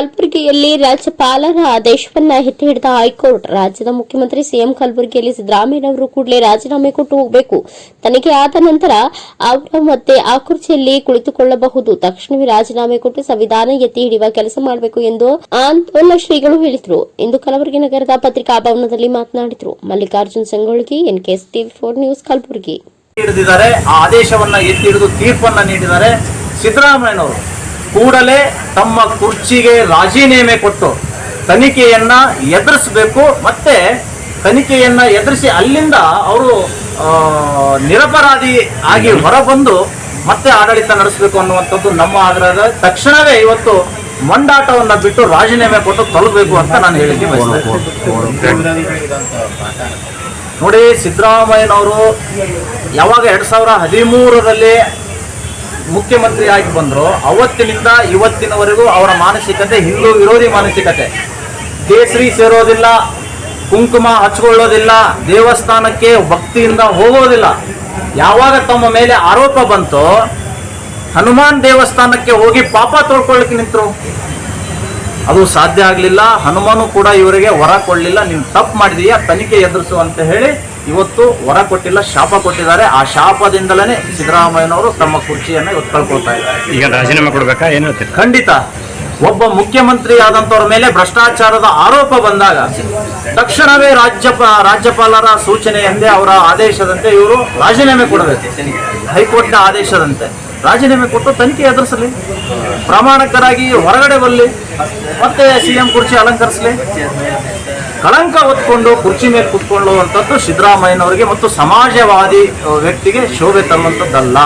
ಕಲಬುರಗಿಯಲ್ಲಿ ರಾಜ್ಯಪಾಲರ ಆದೇಶವನ್ನ ಎತ್ತಿ ಹಿಡಿದ ಹೈಕೋರ್ಟ್, ರಾಜ್ಯದ ಮುಖ್ಯಮಂತ್ರಿ ಸಿಎಂ ಕಲಬುರಗಿಯಲ್ಲಿ ಸಿದ್ದರಾಮಯ್ಯನವರು ಕೂಡಲೇ ರಾಜೀನಾಮೆ ಕೊಟ್ಟು ಹೋಗಬೇಕು. ತನಿಖೆ ಆದ ನಂತರ ಅವರು ಮತ್ತೆ ಆ ಕುರ್ಚಿಯಲ್ಲಿ ಕುಳಿತುಕೊಳ್ಳಬಹುದು. ತಕ್ಷಣವೇ ರಾಜೀನಾಮೆ ಕೊಟ್ಟು ಸಂವಿಧಾನ ಎತ್ತಿ ಹಿಡಿಯುವ ಕೆಲಸ ಮಾಡಬೇಕು ಎಂದು ಆಂದೋಲನ ಶ್ರೀಗಳು ಹೇಳಿದರು. ಇಂದು ಕಲಬುರಗಿ ನಗರದ ಪತ್ರಿಕಾ ಭವನದಲ್ಲಿ ಮಾತನಾಡಿದರು. Mallikarjun Sangolgi NKS TV four news Kalaburagi. ಆದೇಶವನ್ನ ಎತ್ತಿ ಹಿಡಿದು ತೀರ್ಪನ್ನ ನೀಡಿದ್ದಾರೆ ಸಿದ್ದರಾಮಯ್ಯನವರು. ಕೂಡಲೇ ತಮ್ಮ ಕುರ್ಚಿಗೆ ರಾಜೀನಾಮೆ ಕೊಟ್ಟು ತನಿಖೆಯನ್ನ ಎದುರಿಸಬೇಕು, ಮತ್ತೆ ತನಿಖೆಯನ್ನ ಎದುರಿಸಿ ಅಲ್ಲಿಂದ ಅವರು ನಿರಪರಾಧಿ ಆಗಿ ಹೊರಬಂದು ಮತ್ತೆ ಆಡಳಿತ ನಡೆಸಬೇಕು ಅನ್ನುವಂಥದ್ದು ನಮ್ಮ ಆಗ್ರಹದ ತಕ್ಷಣವೇ ಇವತ್ತು ಮಂಡಾಟವನ್ನ ಬಿಟ್ಟು ರಾಜೀನಾಮೆ ಕೊಟ್ಟು ತೊಲಗಬೇಕು ಅಂತ ನಾನು ಹೇಳಿಕೆ ನೋಡಿ ಸಿದ್ದರಾಮಯ್ಯನವರು ಯಾವಾಗ ಎರಡು ಸಾವಿರ ಹದಿಮೂರರಲ್ಲಿ ಮುಖ್ಯಮಂತ್ರಿ ಆಗಿ ಬಂದರು. ಅವತ್ತಿನಿಂದ ಇವತ್ತಿನವರೆಗೂ ಅವರ ಮಾನಸಿಕತೆ, ಹಿಂದೂ ವಿರೋಧಿ ಮಾನಸಿಕತೆ. ಕೇಸರಿ ಸೇರೋದಿಲ್ಲ, ಕುಂಕುಮ ಹಚ್ಕೊಳ್ಳೋದಿಲ್ಲ, ದೇವಸ್ಥಾನಕ್ಕೆ ಭಕ್ತಿಯಿಂದ ಹೋಗೋದಿಲ್ಲ. ಯಾವಾಗ ತಮ್ಮ ಮೇಲೆ ಆರೋಪ ಬಂತು, ಹನುಮಾನ್ ದೇವಸ್ಥಾನಕ್ಕೆ ಹೋಗಿ ಪಾಪ ತೊಳ್ಕೊಳ್ಳಿಕ್ಕೆ ನಿಂತರು. ಅದು ಸಾಧ್ಯ ಆಗಲಿಲ್ಲ. ಹನುಮಾನು ಕೂಡ ಇವರಿಗೆ ವರ ಕೊಡಲಿಲ್ಲ. ನೀವು ತಪ್ಪು ಮಾಡಿದೀಯಾ ತನಿಖೆ ಎದುರಿಸು ಅಂತ ಹೇಳಿ ಇವತ್ತು ವರ ಕೊಟ್ಟಿಲ್ಲ ಶಾಪ ಕೊಟ್ಟಿದ್ದಾರೆ. ಆ ಶಾಪದಿಂದಲೇ ಸಿದ್ದರಾಮಯ್ಯನವರು ತಮ್ಮ ಕುರ್ಚಿಯನ್ನು ಇವತ್ತು ಕಳ್ಕೊಳ್ತಾ ಇದ್ದಾರೆ. ಈಗ ರಾಜೀನಾಮೆ ಕೊಡಬೇಕಾ? ಏನು ಹೇಳ್ತೀರಿ? ಖಂಡಿತ. ಒಬ್ಬ ಮುಖ್ಯಮಂತ್ರಿ ಆದಂತವ್ರ ಮೇಲೆ ಭ್ರಷ್ಟಾಚಾರದ ಆರೋಪ ಬಂದಾಗ ತಕ್ಷಣವೇ ರಾಜ್ಯಪ, ರಾಜ್ಯಪಾಲರ ಸೂಚನೆಯಂತೆ ಅವರ ಆದೇಶದಂತೆ ಇವರು ರಾಜೀನಾಮೆ ಕೊಡಬೇಕು. ಹೈಕೋರ್ಟ್ನ ಆದೇಶದಂತೆ. ರಾಜೀನಾಮೆ ಕೊಟ್ಟು ತನಿಖೆ ಎದುರಿಸಲಿ. ಪ್ರಾಮಾಣಿಕರಾಗಿ ಹೊರಗಡೆ ಬರಲಿ. ಮತ್ತೆ ಸಿಎಂ ಕುರ್ಚಿ ಅಲಂಕರಿಸಲಿ. ಕಳಂಕ ಹೊತ್ಕೊಂಡು ಕುರ್ಚಿ ಮೇಲೆ ಕುತ್ಕೊಳ್ಳುವಂಥದ್ದು ಸಿದ್ದರಾಮಯ್ಯನವರಿಗೆ ಮತ್ತು ಸಮಾಜವಾದಿ ವ್ಯಕ್ತಿಗೆ ಶೋಭೆ ತರುವಂಥದ್ದಲ್ಲ.